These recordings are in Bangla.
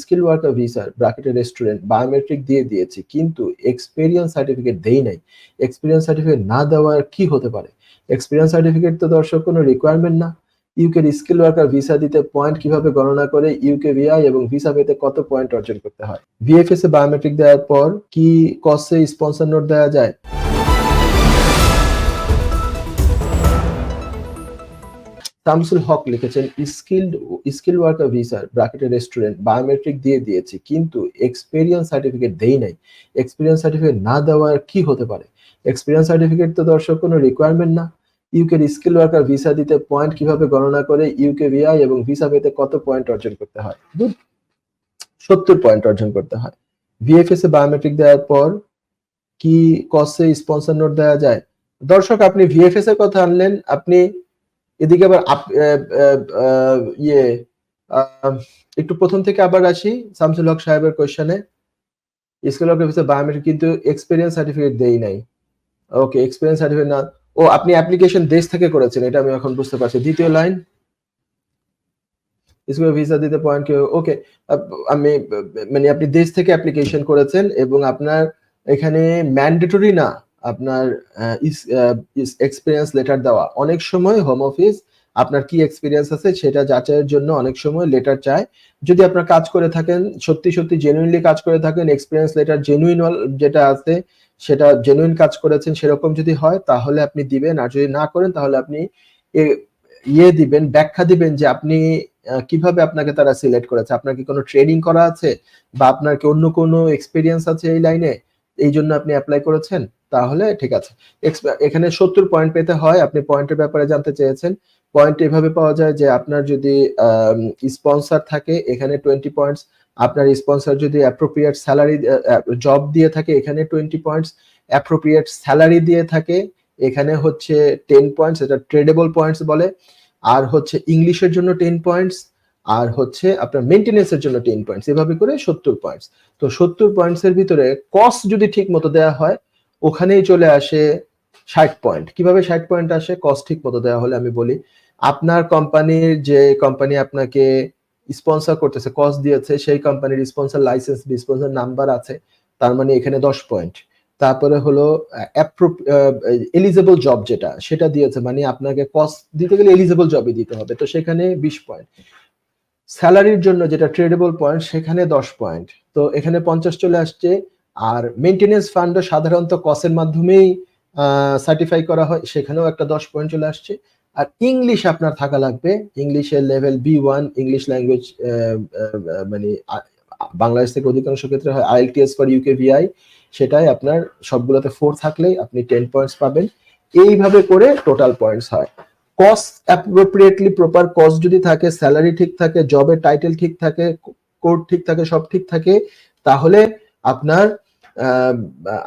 স্কিল ওয়ার্কার ভিসার ব্র্যাকেটে রেস্টুরেন্ট বায়োমেট্রিক দিয়ে দিয়েছি, কিন্তু এক্সপিরিয়েন্স সার্টিফিকেট দেই নাই। এক্সপিরিয়েন্স সার্টিফিকেট না দেওয়ার কি হতে পারে? এক্সপিরিয়েন্স সার্টিফিকেট তো দর্শক, কোনো রিকোয়ারমেন্ট না। ইউকের স্কিল ওয়ার্কার ভিসা দিতে পয়েন্ট কীভাবে গণনা করে ইউকে ভিআই এবং ভিসা পেতে কত পয়েন্ট অর্জন করতে হয়? ভিএফএস এ বায়োমেট্রিক দেওয়ার পর কি কস্টে স্পন্সর নোট দেওয়া যায়? শামসুল হক লিখেছেন, স্কিল্ড, স্কিল ওয়ার্কার ভিসার ব্র্যাকেটে রেস্টুরেন্ট, বায়োমেট্রিক দিয়ে দিয়েছি, কিন্তু এক্সপিরিয়েন্স সার্টিফিকেট দেই নাই। এক্সপিরিয়েন্স সার্টিফিকেট না দেওয়ার কি হতে পারে? এক্সপিরিয়েন্স সার্টিফিকেট তো দর্শক, কোনো রিকোয়ারমেন্ট না। ইউকের স্কিল ওয়ার্কার ভিসা দিতে পয়েন্ট কীভাবে গণনা করে ইউকে ভিআই এবং ভিসা পেতে কত পয়েন্ট অর্জন করতে হয়? সত্তর পয়েন্ট অর্জন করতে হয়। ভিএফএস এ বায়োমেট্রিক দেওয়ার পর কি কসে স্পন্সর নোট দেওয়া যায়? দর্শক, আপনি ভিএফএস এর কথা আনলেন, আপনি এদিকে আবার ইয়ে একটু প্রথম থেকে আবার আসি শামসুল হক সাহেবের কোয়েশ্চনে স্কিল ওয়ার্কার ভিসা বায়োমেট্রিক কিন্তু এক্সপিরিয়েন্স সার্টিফিকেট দেই নাই। ওকে এক্সপিরিয়েন্স সার্টিফিকেট না। ও, আপনি অ্যাপ্লিকেশন দেশ থেকে করেছেন, এটা আমি এখন বুঝতে পারছি। দ্বিতীয় লাইন স্কুল ভিসা দিতে পয়েন্ট কি? ওকে আমি মানে আপনি দেশ থেকে অ্যাপ্লিকেশন করেছেন এবং আপনার এখানে ম্যান্ডেটরি না। আপনার এক্সপিরিয়েন্স লেটার দেওয়া। অনেক সময় হোম অফিস আপনার কি এক্সপিরিয়েন্স আছে সেটা যাচাইয়ের জন্য অনেক সময় লেটার চায়। যদি আপনার কাজ করে থাকেন, সত্যি সত্যি জেনুইনলি কাজ করে থাকেন এক্সপিরিয়েন্স লেটার জেনুইন যেটা আছে, সেটা জেনুইন কাজ করেছেন, সেরকম যদি হয়, তাহলে আপনি দিবেন। আর যদি না করেন, তাহলে আপনি ইয়ে দিবেন, ব্যাখ্যা দিবেন যে আপনি কীভাবে আপনাকে তারা সিলেক্ট করেছে। আপনার কি কোনো ট্রেনিং করা আছে? বা আপনার কি অন্য কোনো এক্সপিরিয়েন্স আছে এই লাইনে এই জন্য আপনি অ্যাপ্লাই করেছেন? তাহলে ঠিক আছে। এখানে সত্তর পয়েন্ট পেতে হয়। আপনি পয়েন্টের ব্যাপারে জানতে চেয়েছেন। পয়েন্ট এভাবে পাওয়া যায় যে আপনার যদি স্পন্সর থাকে, এখানে টোয়েন্টি পয়েন্টস আপনার স্পন্সর যদি অ্যাপ্রোপ্রিয়েট স্যালারি জব দিয়ে থাকে, এখানে টোয়েন্টি পয়েন্টস অ্যাপ্রোপ্রিয়েট স্যালারি দিয়ে থাকে, এখানে হচ্ছে টেন পয়েন্টস এটা ট্রেডেবল পয়েন্টস বলে। আর হচ্ছে ইংলিশের জন্য টেন পয়েন্টস আর হচ্ছে আপনার মেনটেনেন্সের জন্য টেন পয়েন্টস এভাবে করে সত্তর পয়েন্টস তো সত্তর পয়েন্টস এর ভিতরে কস্ট যদি ঠিক মতো দেওয়া হয় ওখানেই চলে আসে ষাট পয়েন্ট কীভাবে ষাট পয়েন্ট আসে? কস্ট ঠিক মতো দেওয়া হলে আমি বলি। আপনার কোম্পানির যে কোম্পানি আপনাকে স্পন্সর করতেছে কস্ট দিয়েছে, সেই কোম্পানির স্পন্সর লাইসেন্স স্পন্সর নাম্বার আছে, তার মানে এখানে দশ পয়েন্ট তারপরে হলো এলিজেবল জব যেটা, সেটা দিয়েছে মানে আপনাকে কস্ট দিতে গেলে এলিজেবল জবই দিতে হবে। তো সেখানে বিশ পয়েন্ট স্যালারির জন্য যেটা ট্রেডেবল পয়েন্ট সেখানে দশ পয়েন্ট তো এখানে পঞ্চাশ চলে আসছে আর মেনটেনেন্স ফান্ডও সাধারণত কসের মাধ্যমেই সার্টিফাই করা হয়। সেখানেও একটা দশ পয়েন্ট চলে আসছে। আর ইংলিশ আপনার থাকা লাগবে। ইংলিশের level B one English language মানে বাংলাদেশ থেকে অধিকাংশ ক্ষেত্রে হয় আইএলটিএস ফর ইউকে ভিআই সেটাই আপনার সবগুলোতে ফোর থাকলেই আপনি টেন পয়েন্টস পাবেন। এইভাবে করে টোটাল পয়েন্টস হয়। কস্ট অ্যাপ্রোপ্রিয়েটলি প্রপার কস্ট যদি থাকে স্যালারি ঠিক থাকে জবের টাইটেল ঠিক থাকে কোড ঠিক থাকে, সব ঠিক থাকে, তাহলে আপনার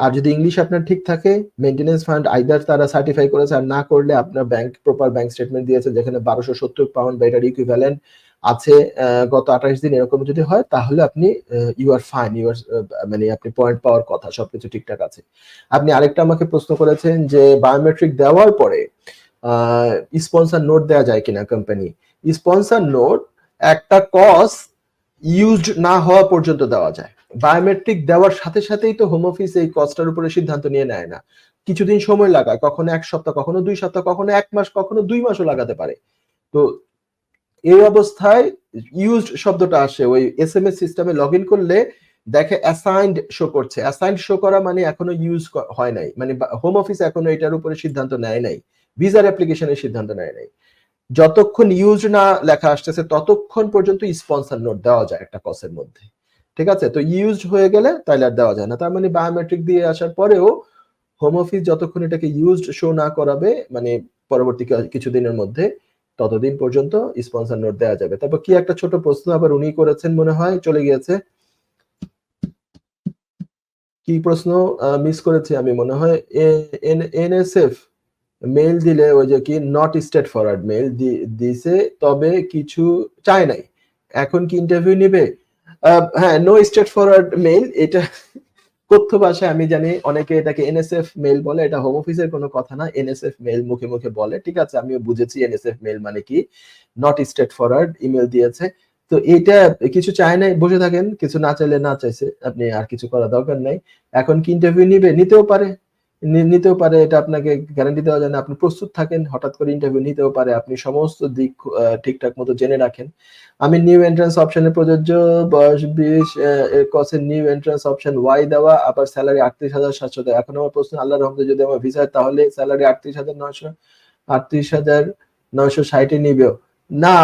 আর যদি ইংলিশ আপনার ঠিক থাকে মেনটেনেন্স ফান্ড আইদার তারা সার্টিফাই করেছে আর না করলে আপনার ব্যাংক প্রপার ব্যাংক স্টেটমেন্ট দিয়েছে যেখানে বারোশো সত্তর পাউন্ড বা এটার ইকুইভ্যালেন্ট আছে গত আঠাশ দিন এরকম যদি হয়, তাহলে আপনি you are fine you are মানে আপনি পয়েন্ট পাওয়ার কথা, সবকিছু ঠিকঠাক আছে। আপনি আরেকটা আমাকে প্রশ্ন করেছেন যে বায়োমেট্রিক দেওয়ার পরে স্পন্সর নোট দেওয়া যায় কিনা কোম্পানি স্পন্সর নোট একটা কজ ইউজড না হওয়া পর্যন্ত দেওয়া যায়। বায়োমেট্রিক দেওয়ার সাথে সাথেই তো হোম অফিস এই কজটার উপরে সিদ্ধান্ত নিয়ে নেয় না। কিছুদিন সময় লাগায়, কখনো এক সপ্তাহ, কখনো দুই সপ্তাহ, কখনো এক মাস, কখনো দুই মাসও লাগাতে পারে। তো এই অবস্থায় ইউজড শব্দটা আসে, ওই এস এম এস সিস্টেমে লগ ইন করলে দেখে অ্যাসাইন্ড শো করছে। অ্যাসাইন্ড শো করা মানে এখনও ইউজ হয় নাই। মানে হোম অফিস এখনও এটার উপরে সিদ্ধান্ত নেয় নাই। ভিসার অ্যাপ্লিকেশনের সিদ্ধান্ত নেয় নাই। যতক্ষণ ইউজ না লেখা আসতেছে, ততক্ষণ পর্যন্ত স্পন্সর নোট দেওয়া যায় একটা কসের মধ্যে। ঠিক আছে? তো ইউজ হয়ে গেলে তাহলে আর দেওয়া যায় না। তার মানে বায়োমেট্রিক দিয়ে আসার পরেও হোম অফিস যতক্ষণ এটাকে ইউজড শো না করাবে মানে পরবর্তী কিছুদিনের মধ্যে ততদিন পর্যন্ত স্পন্সর নোট দেওয়া যাবে। তারপর কি একটা ছোট প্রশ্ন আবার উনি করেছেন মনে হয়, চলে গিয়েছে। কি প্রশ্ন? মিস করেছি আমি মনে হয়। এনএসএফ মেল দিলে ওই যে কি নট স্টেট ফরওয়ার্ড মেল দিছে, তবে কিছু চায় নাই। এখন কি ইন্টারভিউ নিবে? হ্যাঁ নো স্টেট ফরওয়ার্ড মেল এটা কথ্য ভাষায় আমি জানি, অনেকে এটাকে এনএসএফ মেল বলে, এটা হোম অফিসের কোনো কথা না এনএসএফ মেল মুখে মুখে বলে, ঠিক আছে, আমিও বুঝেছি এনএসএফ মেল মানে কি নট স্টেট ফরওয়ার্ড ইমেল দিয়েছে। তো এটা কিছু চায় নাই, বসে থাকেন, কিছু না চাইলে না চাইছে, আপনি আর কিছু করা দরকার নাই। এখন কি ইন্টারভিউ নিবে? নিতেও পারে। নিতেও পারে, এটা আপনাকে গ্যারান্টি দেওয়া যায় না। আপনি প্রস্তুত থাকেন, হঠাৎ করে ইন্টারভিউ নিতেও পারে, আপনি সমস্ত দিক ঠিকঠাক মতো জেনে রাখেন। আমি নিউ এন্ট্রান্স অপশনে প্রযোজ্য, বয়স বিশ কসের নিউ এন্ট্রান্স অপশন ওয়াই দেওয়া, আবার স্যালারি আটত্রিশ হাজার সাতশো দেওয়া। এখন আমার প্রশ্ন আল্লাহ রহমতে যদি আমার ভিসা তাহলে স্যালারি আটত্রিশ হাজার নয়শো, আটত্রিশ হাজার নয়শো ষাটে নিবেও। না,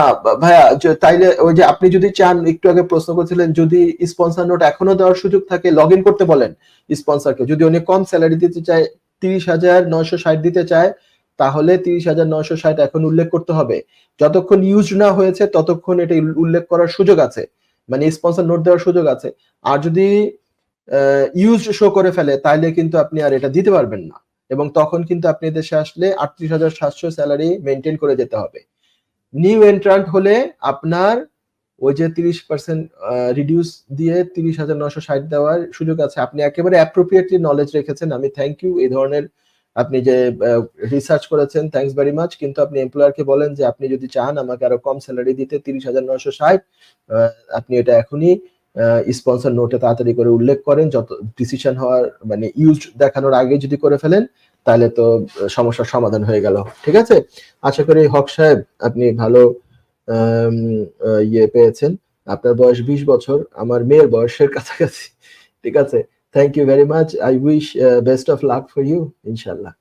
ভাইয়া তাইলে ওই যে আপনি যদি চান, একটু আগে প্রশ্ন করেছিলেন, যদি স্পন্সর নোট এখনও দেওয়ার সুযোগ থাকে লগ ইন করতে বলেন স্পন্সরকে যদি অনেক কম স্যালারি দিতে চায়, তিরিশ হাজার নয়শো ষাট দিতে চায়, তাহলে তিরিশ হাজার নয়শো ষাট এখন উল্লেখ করতে হবে। যতক্ষণ ইউজ না হয়েছে, ততক্ষণ এটা উল্লেখ করার সুযোগ আছে। মানে স্পন্সর নোট দেওয়ার সুযোগ আছে। আর যদি ইউজ শো করে ফেলে তাহলে কিন্তু আপনি আর এটা দিতে পারবেন না। এবং তখন কিন্তু আপনি দেশে আসলে আটত্রিশ হাজার সাতশো স্যালারি মেনটেন করে যেতে হবে। নিউ এন্ট্রান্ট হলে আপনার ওই যে তিরিশ পার্সেন্ট রিডিউস দিয়ে তিরিশ হাজার নশো ষাট দেওয়ার সুযোগ আছে। আপনি একেবারে অ্যাপ্রোপ্রিয়েটলি নলেজ রেখেছেন। আমি থ্যাংক ইউ এই ধরনের আপনি যে রিসার্চ করেছেন থ্যাঙ্কস ভেরি মাচ কিন্তু আপনি এমপ্লয়ারকে বলেন যে, আপনি যদি চান আমাকে আরও কম স্যালারি দিতে তিরিশ হাজার নশো ষাট আপনি এটা এখনই স্পন্সর নোটে তাড়াতাড়ি করে উল্লেখ করেন। যত ডিসিশন হওয়ার মানে ইউজ দেখানোর আগে যদি করে ফেলেন তাহলে তো সমস্যার সমাধান হয়ে গেল। ঠিক আছে? আশা করি হক সাহেব, আপনি ভালো ইয়ে পেয়েছেন। আপনার বয়স বিশ বছর, আমার মেয়ের বয়সের কাছাকাছি। ঠিক আছে? Thank you very much I wish best of luck for you ইনশাল্লাহ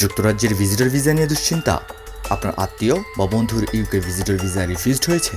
যুক্তরাজ্যের ভিজিটর ভিসা নিয়ে দুশ্চিন্তা? আপনার আত্মীয় বা বন্ধুর ইউকে ভিজিটর ভিসা রিফিউজড হয়েছে?